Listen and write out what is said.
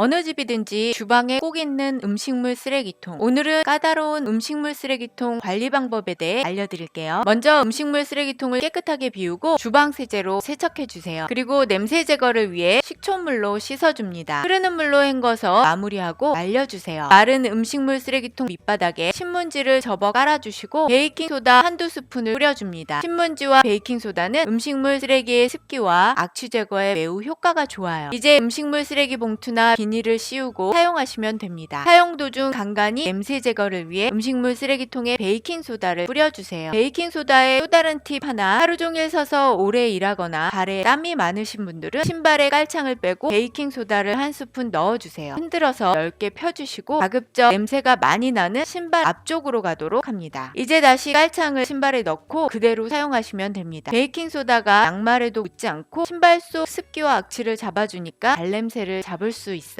어느 집이든지 주방에 꼭 있는 음식물 쓰레기통. 오늘은 까다로운 음식물 쓰레기통 관리 방법에 대해 알려드릴게요. 먼저 음식물 쓰레기통을 깨끗하게 비우고 주방 세제로 세척해 주세요. 그리고 냄새 제거를 위해 식초물로 씻어줍니다. 흐르는 물로 헹궈서 마무리하고 말려주세요. 마른 음식물 쓰레기통 밑바닥에 신문지를 접어 깔아주시고 베이킹 소다 한두 스푼을 뿌려줍니다. 신문지와 베이킹 소다는 음식물 쓰레기의 습기와 악취 제거에 매우 효과가 좋아요. 이제 음식물 쓰레기 봉투나 비닐을 씌우고 사용하시면 됩니다. 사용 도중 간간히 냄새 제거를 위해 음식물 쓰레기통에 베이킹 소다를 뿌려주세요. 베이킹 소다의 또 다른 팁 하나 하루 종일 서서 오래 일하거나 발에 땀이 많으신 분들은 신발에 깔창을 빼고 베이킹 소다를 한 스푼 넣어주세요. 흔들어서 넓게 펴주시고 가급적 냄새가 많이 나는 신발 앞쪽으로 가도록 합니다. 이제 다시 깔창을 신발에 넣고 그대로 사용하시면 됩니다. 베이킹 소다가 양말에도 묻지 않고 신발 속 습기와 악취를 잡아주니까 발냄새를 잡을 수 있어요.